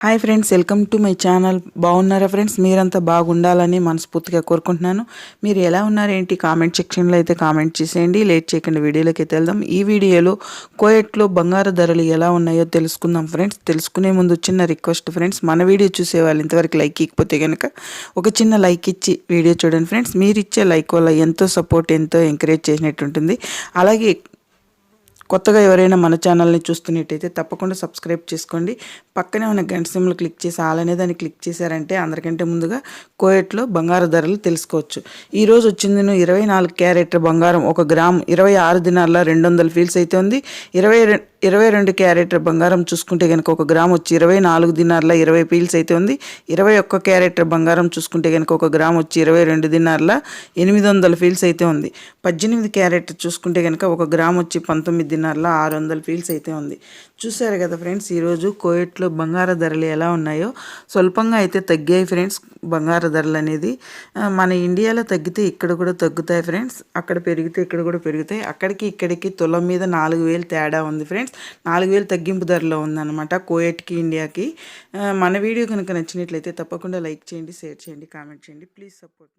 Hi friends welcome to my channel బాగున్నారా friends మీరంతా బాగుండాలని మనస్ఫూర్తిగా కోరుకుంటున్నాను. మీరు ఎలా ఉన్నారేంటి? కామెంట్ సెక్షన్లో అయితే కామెంట్ చేసేయండి. లేట్ చేయకుండా వీడియోలోకి అయితే వెళ్దాం. ఈ వీడియోలో కోయట్లో బంగారు ధరలు ఎలా ఉన్నాయో తెలుసుకుందాం ఫ్రెండ్స్ తెలుసుకునే ముందు చిన్న రిక్వెస్ట్ ఫ్రెండ్స్ మన వీడియో చూసే వాళ్ళు ఇంతవరకు లైక్ ఇకపోతే కనుక ఒక చిన్న లైక్ ఇచ్చి వీడియో చూడండి ఫ్రెండ్స్ మీరు ఇచ్చే లైక్ వల్ల ఎంతో సపోర్ట్ ఎంతో ఎంకరేజ్ చేసినట్టు ఉంటుంది. అలాగే కొత్తగా ఎవరైనా మన ఛానల్ని చూస్తున్నట్టయితే తప్పకుండా సబ్స్క్రైబ్ చేసుకోండి. పక్కనే ఉన్న గంట సిమ్లు క్లిక్ చేసి ఆలనే దాన్ని క్లిక్ చేశారంటే అందరికంటే ముందుగా కోయట్లో బంగారు ధరలు తెలుసుకోవచ్చు. ఈరోజు వచ్చింది నువ్వు ఇరవై నాలుగు క్యారెట్ బంగారం ఒక గ్రామ్ ఇరవై ఆరు దినాల్లో రెండు వందల ఫీల్స్ అయితే ఉంది. ఇరవై ఇరవై రెండు క్యారెట్ బంగారం చూసుకుంటే కనుక ఒక గ్రామ్ వచ్చి ఇరవై నాలుగు దినార్ల ఇరవై పీల్స్ అయితే ఉంది. ఇరవై ఒక్క క్యారెట్ బంగారం చూసుకుంటే కనుక ఒక గ్రామ్ వచ్చి ఇరవై రెండు దినార్ల ఎనిమిది వందల ఫీల్స్ అయితే ఉంది. పద్దెనిమిది క్యారెట్ చూసుకుంటే కనుక ఒక గ్రామ్ వచ్చి పంతొమ్మిది దినార్ల ఆరు వందల ఫీల్స్ అయితే ఉంది. చూసారు కదా ఫ్రెండ్స్ ఈరోజు కోయట్లో బంగారు ధరలు ఎలా ఉన్నాయో. స్వల్పంగా అయితే తగ్గాయి ఫ్రెండ్స్ బంగారు ధరలు అనేది. మన ఇండియాలో తగ్గితే ఇక్కడ కూడా తగ్గుతాయి ఫ్రెండ్స్ అక్కడ పెరిగితే ఇక్కడ కూడా పెరుగుతాయి. అక్కడికి ఇక్కడికి తులం మీద నాలుగు వేలు తేడా ఉంది ఫ్రెండ్స్. నాలుగు వేలు తగ్గింపు ధరలో ఉందన్నమాట కోయట్కి ఇండియాకి. మన వీడియో కనుక నచ్చినట్లయితే తప్పకుండా లైక్ చేయండి షేర్ చేయండి కామెంట్ చేయండి. Please support